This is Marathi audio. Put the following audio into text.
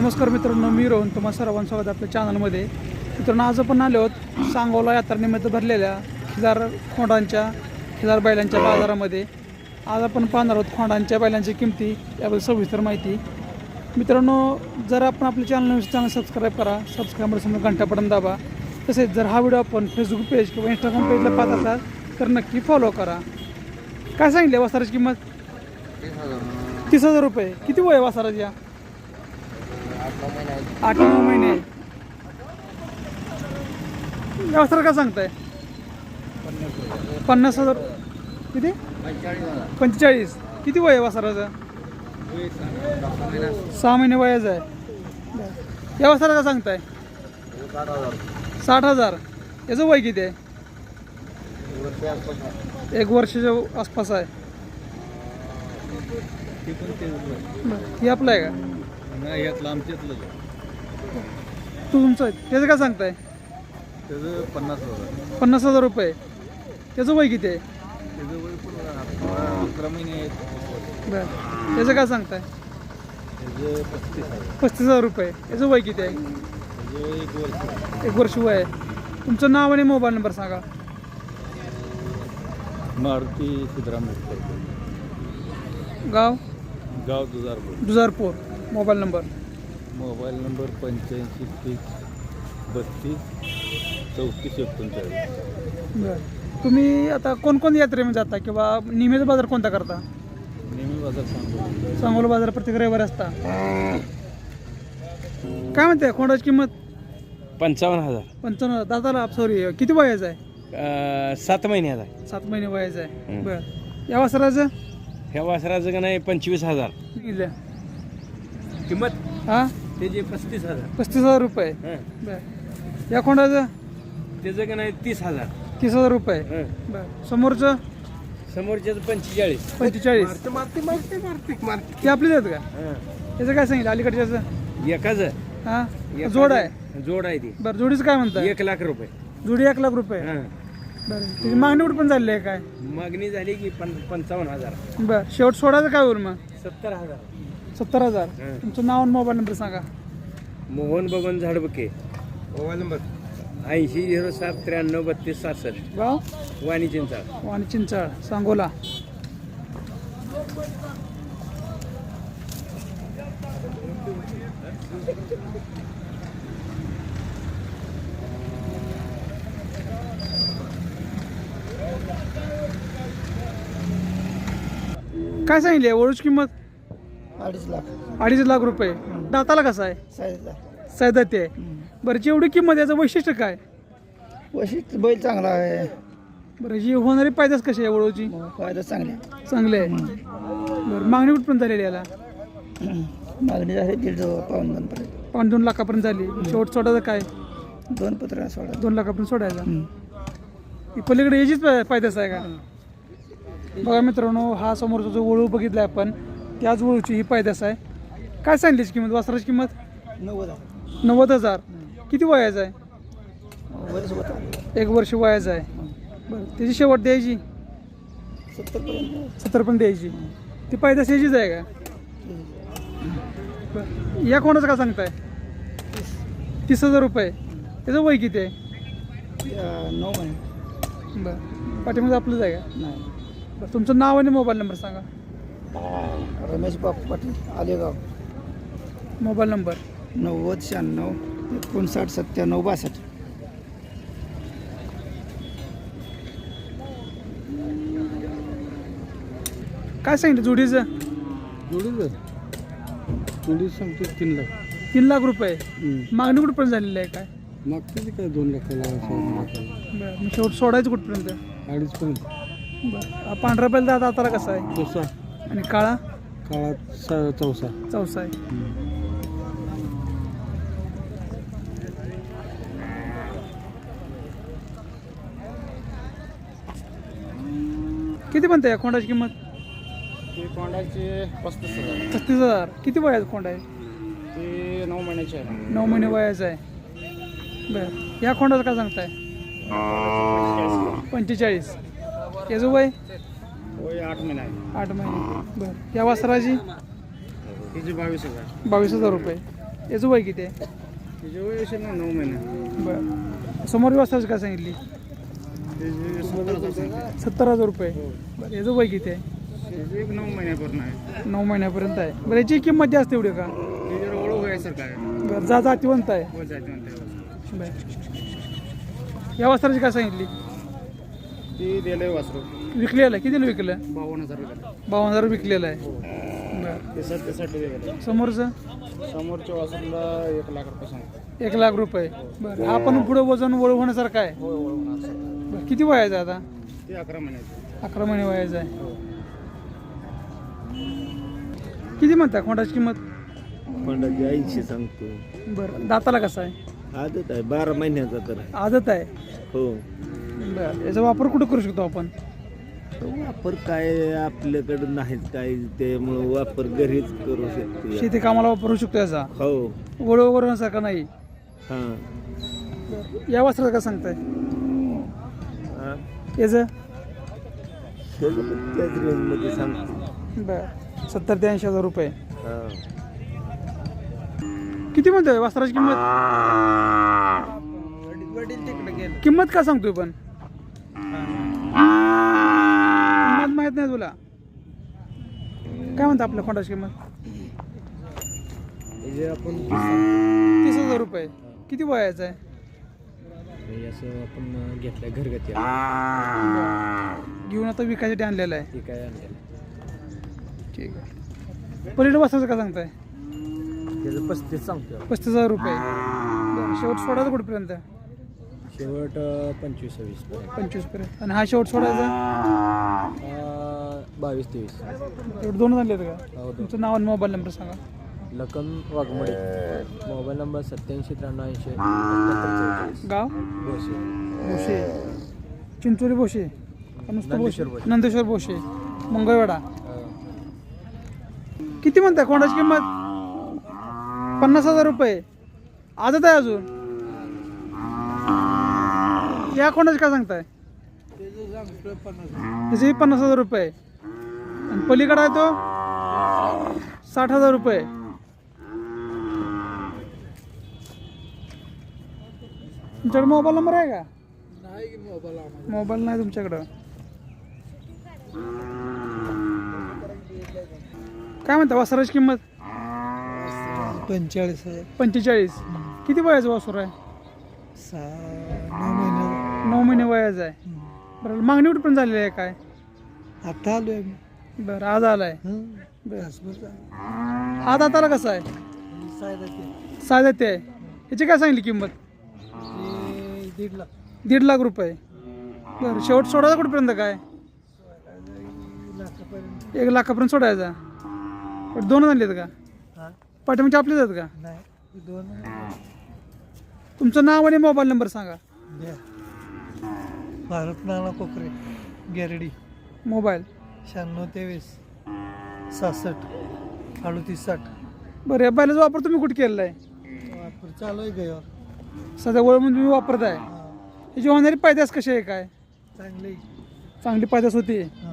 नमस्कार मित्रांनो मी रोहन. तुम्हा सर्वांचं स्वागत आपल्या चॅनलमध्ये मित्रांनो आज आपण आलो आहोत सांगोला यात्रानिमित्त भरलेल्या खिजार खोंडांच्या खिजार बैलांच्या बाजारामध्ये. आज आपण पाहणार आहोत खोंडांच्या बैलांची किमती याबद्दल सविस्तर माहिती. मित्रांनो जर आपण आपल्या चॅनल चॅनल सबस्क्राईब करा सबस्क्राईबर समोर घंटापडून दाबा. तसेच जर हा व्हिडिओ आपण फेसबुक पेज किंवा इंस्टाग्राम पेजला पाहत असाल तर नक्की फॉलो करा. काय सांगितले वासाराची किंमत? तीस हजार रुपये. किती वय आहे वासाराची या? आठ नऊ महिने व्यवस्था काय सांगताय? पन्नास हजार. किती? पंचेचाळीस. किती वय आहे वासराचं? सहा महिने वयाचं आहे. व्यवस्था का सांगताय? साठ हजार. याचं वय किती आहे? एक वर्षाच्या आसपास आहे. बरं. हे आपलं आहे का? नाही यातलं तुमचं त्याचं काय सांगताय? त्याचं पन्नास हजार. पन्नास हजार रुपये. त्याचं वय किती आहे? त्याचं वय पण अकरा महिने आहेत. बरं. त्याचं काय सांगताय? त्याचं पस्तीस हजार. पस्तीस हजार रुपये. याचं वय किती आहे? त्याचं एक वर्ष. एक वर्ष वय आहे. तुमचं नाव आणि मोबाईल नंबर सांगा. मारुती सिद्धराम गाव? गाव Dudharpur. Dujarpur mobile number? Mobile number पंच्याऐंशी तीस बत्तीस चौतीस एकोणचाळीस. बरं. तुम्ही आता कोणकोणत्या यात्रेमध्ये जाता किंवा नियमित बाजार कोणता करता? नेहमी बाजार सांगतो सांगोला बाजार प्रत्येक रविवारी असता. काय म्हणते खोंडाची किंमत? पंचावन्न हजार. पंचावन्न दादाला सॉरी किती वयाचं आहे? अं, सात महिन्याचा आहे. सात महिने वयाचं आहे. हं. बरं. या वासराचं? ह्या वासराचं का नाही पंचवीस हजार. किंमत? हा? त्याची पस्तीस हजार. पस्तीस हजार रुपये. हं. बरं. या खोंडाचं त्याचं का नाही तीस हजार. तीस हजार रुपये. हं. बरं. समोरचं? समोरच्याचं पंचेचाळीस. पंचेचाळीस. ते आपलीच आहेत का? हं. त्याचं काय सांगितलं? अलीकडच्याचं? एकाच. हा? एकाचं जोड आहे. जोड आहे ती. बरं जोडीचं काय म्हणताय? एक लाख रुपये. जोडी एक लाख रुपये. हं. बरं. त्याची मागणी कुठं पण झालेली आहे काय? मागणी झाली की पं पंचावन्न हजार. बरं. शेवट सोडायचं काय होईल मग? सत्तर हजार. सत्तर हजार. हं. तुमचं नाव आणि मोबाईल नंबर सांगा. मोहन बबन झाडबके. Mobile number. ऐंशी झिरो सात त्र्याण्णव बत्तीस सहासष्ट गाव? वाणी चिंचाळ. वाणी चिंचाळ. सांगोला. काय सांगितली वळूची किंमत? अडीच लाख. अडीच लाख रुपये. दाताला कसा आहे? साईजला सैदाती आहे. बरं जेवढी किंमत याचं वैशिष्ट्य काय? वशिष्ठ बैल चांगला आहे. बरं जी होणारी पायदास कशी आहे वळूची? मग फायदा चांगले आहे. चांगले आहे. बरं मागणी कुठपर्यंत झालेली याला? मागणी झाली दीड पाऊन दोन पर्यंत दोन लाखापर्यंत झाली. शेवट सोडायचं काय? दोन पत्र सोडा. दोन लाखापर्यंत सोडायचा. ही पलीकडे याचीच पाय- पायदास आहे का? बघा मित्रांनो हा समोरचा जो वळू बघितला आपण त्याच वळूची ही पायदास आहे. काय सांगली याची किंमत? वासराची किंमत? नव्वद नव्वद हजार. किती वयाचं आहे? होता एक वर्ष वयाचं आहे. बरं त्याची शेवट द्यायची? सत्तर पण द्यायची. ती पायदास याचीच आहे का? बरं या कोणाचं का सांगताय? तीस हजार रुपये. त्याचं वय किती आहे? नऊ महिने बरं पाठीमध्ये आपलंच आहे का? नाही. बरं तुमचं नाव आणि मोबाईल नंबर सांगा. रमेश बापू पाटील आलेगाव. Mobile number. नव्वद शहाण्णव एकोणसाठ सत्त्याण्णव बासष्ट. काय सांगितलं जोडीचं? जोडीच. जोडी सांगतो तीन लाख. तीन लाख रुपये. मागणी कुठपर्यंत झालेली आहे काय? मागचं काय दोन लाखाला बरं मग शेवट सोडायचं कुठपर्यंत? अडीच पर्यंत बरं हा पांढरा बैल दादा आता कसा आहे? चौसा आणि काळा? काळात सा चौसा. चौसा आहे. किती म्हणते या खोंडाची किंमत? ते कोंडाचे पस्तीस हजार. पस्तीस हजार. किती वयाचा खोंड आहे? ते नऊ महिन्याचे आहे. नऊ महिने वयाचा आहे. बरं. या खोंडाचं काय सांगताय? पंचेचाळीस. याचं वय वय आठ महिने आहे. आठ महिने. बरं. या वासराची? तिचे बावीस हजार. बावीस हजार रुपये. याचं वय किती आहे? त्याचे वय असेल ना नऊ महिने. बरं. समोर व्यवस्थाच काय सांगितली? सत्तर हजार सांगितले. सत्तर हजार रुपये. बरं याचं वय किती आहे? एक नऊ महिन्यापर्यंत आहे. नऊ महिन्यापर्यंत आहे. बरं याची किंमत जास्त एवढी का? त्याच्यावर ओळख आहे. बरं जा जातीवंत आहे. वर जायचं म्हणते बरं. या वस्त्राची काय सांगितली? ती दिलंय वासरू. विकलेलं आहे. कितीला विकलं? बावन्न हजार रुपये बावन्न हजार विकलेलं आहे. बरं. ते सध्यासाठी दिलं समोरचं? समोरच्या वासरूला एक लाख रुपये सांगतो एक लाख रुपये. बरं. हा पण पुढं वजन वळ होण्यासारखं आहे? होय ओळखणार सर बरं. किती वयाचं आहे आता? ते अकरा महिन्याचे अकरा महिने वयाचं आहे. किती म्हणता खोंडाची किंमत? पंडाची ऐंशी सांगतो. बरं. दाताला कसं आहे? आदत आहे. बारा महिन्याचा तर आहे. आदत आहे. हो. बरं. याचा वापर कुठं करू शकतो आपण? वापर काय आपल्याकडं नाहीच काय त्यामुळं वापर घरीच करू शकतो. शेती कामाला वापरू शकतो याचा? हो. वळ वगैरे होण्यासारखा नाही? हां. या वस्त्राचं काय सांगताय? हां? याचं? त्याचं पण त्याच रेंजमध्ये सांगतो. बरं. सत्तर ते ऐंशी हजार रुपये. हां. किती म्हणतोय? वस्त्राची किंमत? किंमत का सांगतोय पण किंमत माहीत नाही तुला? काय म्हणता आपल्या खोंडाची किंमत? आपण तीस हजार रुपये. किती वयाचं आहे? असं आपण घेतलंय घरगती. घेऊन आता विकायसाठी आणलेलं आहे. काय आणलेलं ठीक आहे. पलीकडे वस्त्राचं काय सांगताय? त्याचं पस्तीस सांगतो पस्तीस हजार रुपये. बरं शेवट सोडायचं कुठपर्यंत? शेवट पंचवीस सव्वीस पंचवीसपर्यंत आणि हा शेवट सोडायचा? बावीस तेवीस एवढं दोन झाले का? हो तुमचं नाव आणि मोबाईल नंबर सांगा. लखन वाघमोडे. मोबाईल नंबर सत्याऐंशी त्र्याण्णव ऐंशी अठ्ठ्याहत्तर गाव? बोसे भोशे चिंचोली भोशे का नुसतं नंदेश्वर भोसे. नंदेश्वर भोशे मंगळवेढा. किती म्हणताय? कोणाची किंमत? पन्नास हजार रुपये. आजच आहे अजून. या कोणाची काय सांगताय? त्याचे पन्नास हजार रुपये आणि पलीकडे आहे तो? साठ हजार रुपये तुमच्याकडे मोबाईल नंबर आहे का? मोबाईल नाही तुमच्याकडं. काय म्हणता वासराची किंमत? पंचेचाळीस पंचेचाळीस. किती वयाचं वासर आहे? सहा नऊ महिने वयाचं आहे. बरं मागणी कुठपर्यंत झालेली आहे काय? आता आलोय आम्ही. बरं आज आलाय. हा. दाताला कसं आहे? सायदा ते. साध्या ते आहे. ह्याची काय सांगली किंमत? दीड लाख. दीड लाख रुपये. बरं शेवट सोडायचा कुठपर्यंत काय? लाखापर्यंत एक लाखापर्यंत सोडायचा. बरं दोन आणलेत का? हा. पाठीमागचे आपलेच आहेत का? नाही दोन. तुमचं नाव आणि मोबाईल नंबर सांगा. द्या. भारत नाना कोकरे गॅरडी. मोबाईल. शहाण्णव तेवीस सहासष्ट अडतीस साठ. बरं या बैलाचा वापर तुम्ही कुठे केलेला आहे? वापर चालू आहे गयावर. सध्या वळ म्हणून तुम्ही वापरताय. याची होणारी पैदास कशी आहे काय? चांगली. चांगली पैदास होती. हा.